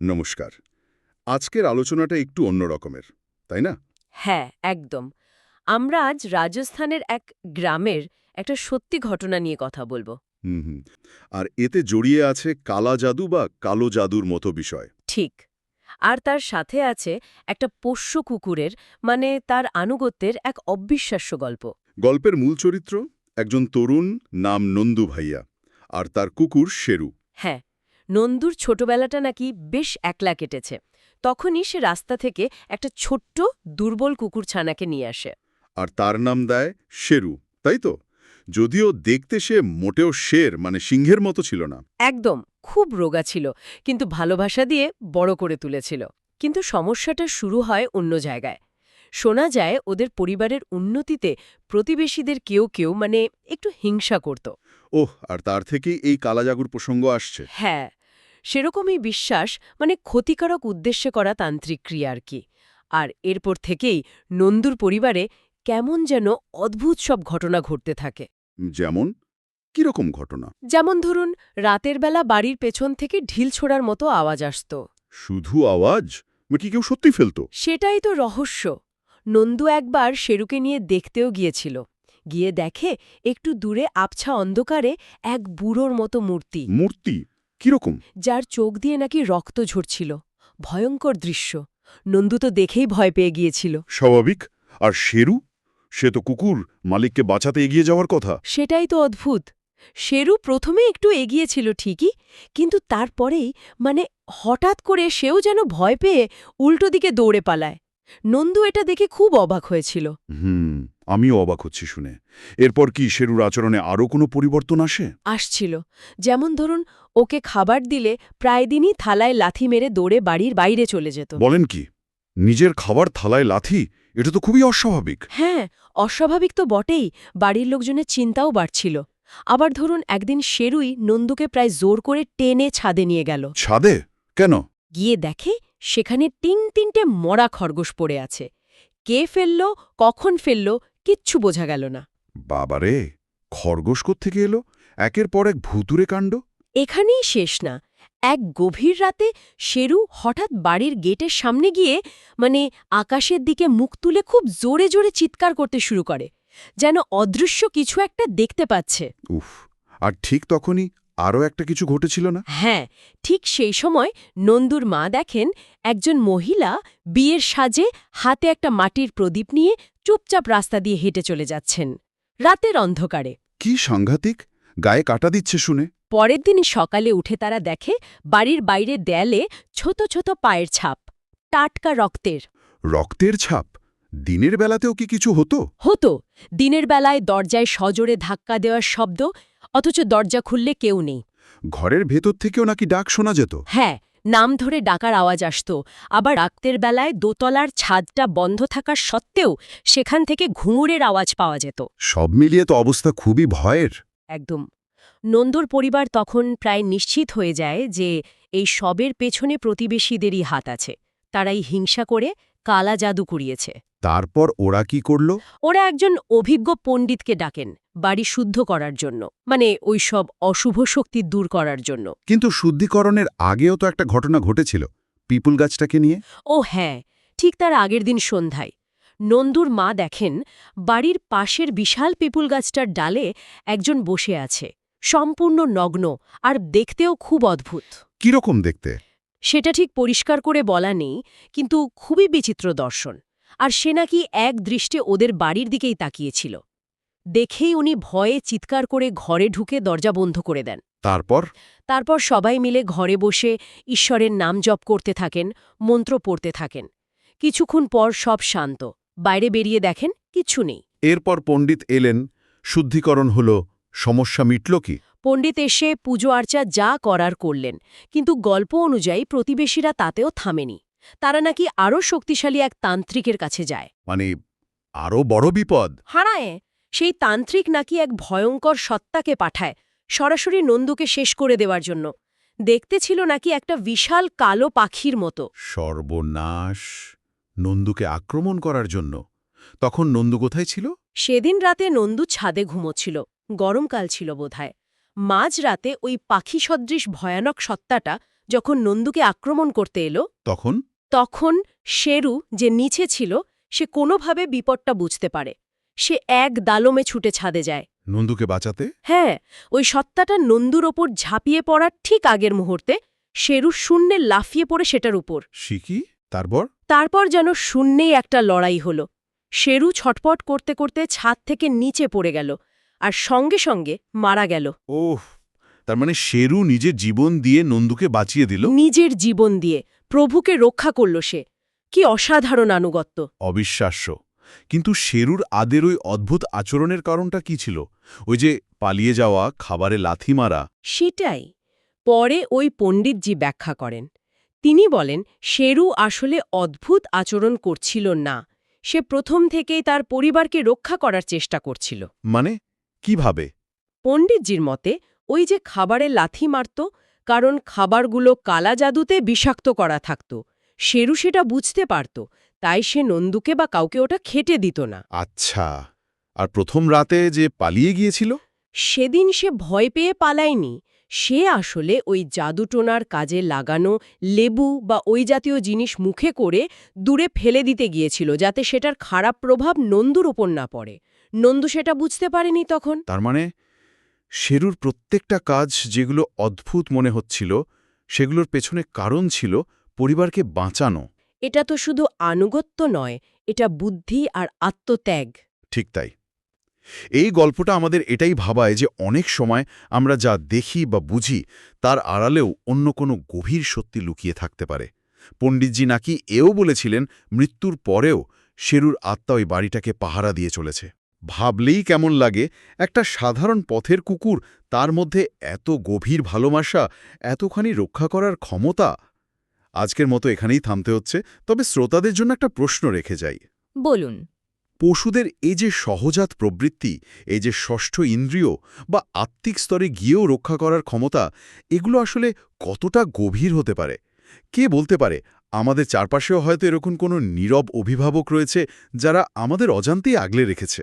নমস্কার। আজকের আলোচনাটা একটু অন্য রকমের তাই না? হ্যাঁ একদম। আমরা আজ রাজস্থানের এক গ্রামের একটা সত্যি ঘটনা নিয়ে কথা বলব। হুম হুম। আর এতে জড়িয়ে আছে কালা জাদু বা কালো জাদুর মতো বিষয়। ঠিক। আর তার সাথে আছে একটা পোষ্য কুকুরের মানে তার আনুগত্যের এক অবিশ্বাস্য গল্প। গল্পের মূল চরিত্র একজন তরুণ নাম নন্দু ভাইয়া আর তার কুকুর শেরু। হ্যাঁ নন্দুর ছোটবেলাটা নাকি বেশ একলা কেটেছে। তখনই সে রাস্তা থেকে একটা ছোট্ট দুর্বল কুকুর ছানাকে নিয়ে আসে। আর তার নাম দেয় শেরু তাই তো? যদিও দেখতে সে মোটেও শের মানে সিংহের মতো ছিল না। একদম খুব রোগা ছিল কিন্তু ভালোবাসা দিয়ে বড় করে তুলেছিল। কিন্তু সমস্যাটা শুরু হয় অন্য জায়গায়। শোনা যায় ওদের পরিবারের উন্নতিতে প্রতিবেশীদের কেউ কেউ মানে একটু হিংসা করত। ওহ আর তার থেকেই এই কালাজাগুর প্রসঙ্গ আসছে। হ্যাঁ সেরকমই বিশ্বাস মানে ক্ষতিকারক উদ্দেশ্যে করা তান্ত্রিক ক্রিয়া আর কি। আর এরপর থেকেই নন্দুর পরিবারে কেমন যেন অদ্ভুত সব ঘটনা ঘটতে থাকে। যেমন? কীরকম ঘটনা? যেমন ধরুন রাতের বেলা বাড়ির পেছন থেকে ঢিল ছোড়ার মতো আওয়াজ আসত। শুধু আওয়াজ? কি কেউ সত্যি ফেলত? সেটাই তো রহস্য। নন্দু একবার শেরুকে নিয়ে দেখতেও গিয়েছিল। গিয়ে দেখে একটু দূরে আবছা অন্ধকারে এক বুড়োর মতো মূর্তি। মূর্তি? কীরকম? যার চোখ দিয়ে নাকি রক্ত ঝরছিল। ভয়ঙ্কর দৃশ্য। নন্দু তো দেখেই ভয় পেয়ে গিয়েছিল। স্বাভাবিক। আর শেরু? সে তো কুকুর মালিককে বাঁচাতে এগিয়ে যাওয়ার কথা। সেটাই তো অদ্ভুত। শেরু প্রথমে একটু এগিয়েছিল ঠিকই কিন্তু তারপরেই মানে হঠাৎ করে সেও যেন ভয় পেয়ে উল্টো দিকে দৌড়ে পালায়। নন্দু এটা দেখে খুব অবাক হয়েছিল। হুম। আমিও অবাক হচ্ছি শুনে। এরপর কি শেরুর আচরণে আরও কোনো পরিবর্তন আসে? আসছিল। যেমন ধরুন ওকে খাবার দিলে প্রায় দিনই থালায় লাথি মেরে দৌড়ে বাড়ির বাইরে চলে যেত। বলেন কি নিজের খাবার থালায় লাথি? এটা তো খুবই অস্বাভাবিক। হ্যাঁ অস্বাভাবিক তো বটেই বাড়ির লোকজনের চিন্তাও বাড়ছিল। আবার ধরুন একদিন শেরুই নন্দুকে প্রায় জোর করে টেনে ছাদে নিয়ে গেল। ছাদে? কেন? গিয়ে দেখে সেখানে তিন তিনটে মরা খরগোশ পড়ে আছে। কে ফেলল কখন ফেলল কিচ্ছু বোঝা গেল না। বাবারে খরগোশ থেকে এলো? একের পর এক ভুতুরে কাণ্ড? এখানেই শেষ না। এক গভীর রাতে শেরু হঠাৎ বাড়ির গেটের সামনে গিয়ে মানে আকাশের দিকে মুখ তুলে খুব জোরে জোরে চিৎকার করতে শুরু করে যেন অদৃশ্য কিছু একটা দেখতে পাচ্ছে। উফ আর ঠিক তখনই আরও একটা কিছু ঘটেছিল না? হ্যাঁ ঠিক সেই সময় নন্দুর মা দেখেন একজন মহিলা বিয়ের সাজে হাতে একটা মাটির প্রদীপ নিয়ে চুপচাপ রাস্তা দিয়ে হেঁটে চলে যাচ্ছেন। রাতের অন্ধকারে। কি সাংঘাতিক! গায়ে কাটা দিচ্ছে শুনে। পরের দিন সকালে উঠে তারা দেখে বাড়ির বাইরে দেয়ালে ছোট ছোট পায়ের ছাপ। টাটকা রক্তের। রক্তের ছাপ? দিনের বেলাতেও কি কিছু হতো? হতো। দিনের বেলায় দরজায় সজোরে ধাক্কা দেওয়ার শব্দ অথচ দরজা খুললে কেউ নেই। ঘরের ভেতর থেকেও নাকি ডাক শোনা যেত? হ্যাঁ নাম ধরে ডাকার আওয়াজ আসত। আবার রাক্তের বেলায় দোতলার ছাদটা বন্ধ থাকার সত্ত্বেও সেখান থেকে ঘুঙুরের আওয়াজ পাওয়া যেত। সব মিলিয়ে তো অবস্থা খুবই ভয়ের। একদম। নন্দর পরিবার তখন প্রায় নিশ্চিত হয়ে যায় যে এই সবের পেছনে প্রতিবেশীদেরই হাত আছে। তারাই হিংসা করে কালা জাদু কুড়িয়েছে। তারপর ওরা কি করল? ওরা একজন অভিজ্ঞ পণ্ডিতকে ডাকেন। বাড়ি শুদ্ধ করার জন্য মানে ওই সব অশুভ শক্তি দূর করার জন্য। কিন্তু শুদ্ধিকরণের আগেও তো একটা ঘটনা ঘটেছিল পিপুল গাছটাকে নিয়ে? ও হ্যাঁ ঠিক তার আগের দিন সন্ধ্যায়। নন্দুর মা দেখেন বাড়ির পাশের বিশাল পিপুল গাছটার ডালে একজন বসে আছে সম্পূর্ণ নগ্ন আর দেখতেও খুব অদ্ভুত। কীরকম দেখতে? সেটা ঠিক পরিষ্কার করে বলা নেই কিন্তু খুবই বিচিত্র দর্শন আর সে নাকি এক দৃষ্টে ওদের বাড়ির দিকেই তাকিয়েছিল। দেখেই উনি ভয়ে চিৎকার করে ঘরে ঢুকে দরজা বন্ধ করে দেন। তারপর? তারপর সবাই মিলে ঘরে বসে ঈশ্বরের নাম জপ করতে থাকেন মন্ত্র পড়তে থাকেন। কিছুক্ষণ পর সব শান্ত। বাইরে বেরিয়ে দেখেন কিচ্ছু নেই। এরপর পণ্ডিত এলেন শুদ্ধিকরণ হল সমস্যা মিটল কি? পণ্ডিত এসে পুজো আর্চা যা করার করলেন কিন্তু গল্প অনুযায়ী প্রতিবেশীরা তাতেও থামেনি। তারা নাকি আরও শক্তিশালী এক তান্ত্রিকের কাছে যায়। মানে আরও বড় বিপদ? হারায়! সেই তান্ত্রিক নাকি এক ভয়ঙ্কর সত্তাকে পাঠায় সরাসরি নন্দুকে শেষ করে দেওয়ার জন্য। দেখতে ছিল নাকি একটা বিশাল কালো পাখির মতো। সর্বনাশ নন্দুকে আক্রমণ করার জন্য। তখন নন্দু কোথায় ছিল? সেদিন রাতে নন্দু ছাদে ঘুমোচ্ছিল গরমকাল ছিল বোধহয়। মাঝ রাতে ওই পাখি সদৃশ ভয়ানক সত্তাটা যখন নন্দুকে আক্রমণ করতে এলো তখন? তখন শেরু যে নিচে ছিল সে কোনোভাবে বিপদটা বুঝতে পারে। সে এক দালমে ছুটে ছাদে যায়। নন্দুকে বাঁচাতে? হ্যাঁ ওই সত্তাটা নন্দুর ওপর ঝাঁপিয়ে পড়ার ঠিক আগের মুহূর্তে শেরু শূন্যে লাফিয়ে পড়ে সেটার উপর। শিকি তারপর? তারপর যেন শূন্যেই একটা লড়াই হল। শেরু ছটপট করতে করতে ছাদ থেকে নিচে পড়ে গেল আর সঙ্গে সঙ্গে মারা গেল। ওহ তার মানে শেরু নিজের জীবন দিয়ে নন্দুকে বাঁচিয়ে দিল? নিজের জীবন দিয়ে প্রভুকে রক্ষা করল সে। কি অসাধারণ আনুগত্য। অবিশ্বাস্য। কিন্তু শেরুর আদের ওই অদ্ভুত আচরণের কারণটা কি ছিল? ওই যে পালিয়ে যাওয়া খাবারে লাথি মারা। সেটাই। পরে ওই পণ্ডিতজি ব্যাখ্যা করেন। তিনি বলেন শেরু আসলে অদ্ভুত আচরণ করছিল না। সে প্রথম থেকেই তার পরিবারকে রক্ষা করার চেষ্টা করছিল। মানে? কীভাবে? পণ্ডিতজির মতে ওই যে খাবারে লাথি মারত কারণ খাবারগুলো কালা জাদুতে বিষাক্ত করা থাকত। শেরু সেটা বুঝতে পারত তাই সে নন্দুকে বা কাউকে ওটা খেটে দিত না। আচ্ছা আর প্রথম রাতে যে পালিয়ে গিয়েছিল? সেদিন সে ভয় পেয়ে পালায়নি। সে আসলে ওই জাদুটোনার কাজে লাগানো লেবু বা ওই জাতীয় জিনিস মুখে করে দূরে ফেলে দিতে গিয়েছিল যাতে সেটার খারাপ প্রভাব নন্দুর ওপর না পড়ে। নন্দু সেটা বুঝতে পারেনি তখন। তার মানে শেরুর প্রত্যেকটা কাজ যেগুলো অদ্ভুত মনে হচ্ছিল সেগুলোর পেছনে কারণ ছিল পরিবারকে বাঁচানো। এটা তো শুধু আনুগত্য নয় এটা বুদ্ধি আর আত্মত্যাগ। ঠিক তাই। এই গল্পটা আমাদের এটাই ভাবায় যে অনেক সময় আমরা যা দেখি বা বুঝি তার আড়ালেও অন্য কোনো গভীর সত্যি লুকিয়ে থাকতে পারে। পণ্ডিতজি নাকি এও বলেছিলেন মৃত্যুর পরেও শেরুর আত্মা ওই বাড়িটাকে পাহারা দিয়ে চলেছে। ভাবলেই কেমন লাগে একটা সাধারণ পথের কুকুর তার মধ্যে এত গভীর ভালোবাসা এতখানি রক্ষা করার ক্ষমতা আজকের মতো এখানেই থামতে হচ্ছে। তবে শ্রোতাদের জন্য একটা প্রশ্ন রেখে যাই। বলুন। পশুদের এই যে সহজাত প্রবৃত্তি এই যে ষষ্ঠ ইন্দ্রিয় বা আত্মিক স্তরে গিয়েও রক্ষা করার ক্ষমতা এগুলো আসলে কতটা গভীর হতে পারে? কে বলতে পারে? আমাদের চারপাশেও হয়তো এরকম কোনো নীরব অভিভাবক রয়েছে যারা আমাদের অজান্তেই আগলে রেখেছে।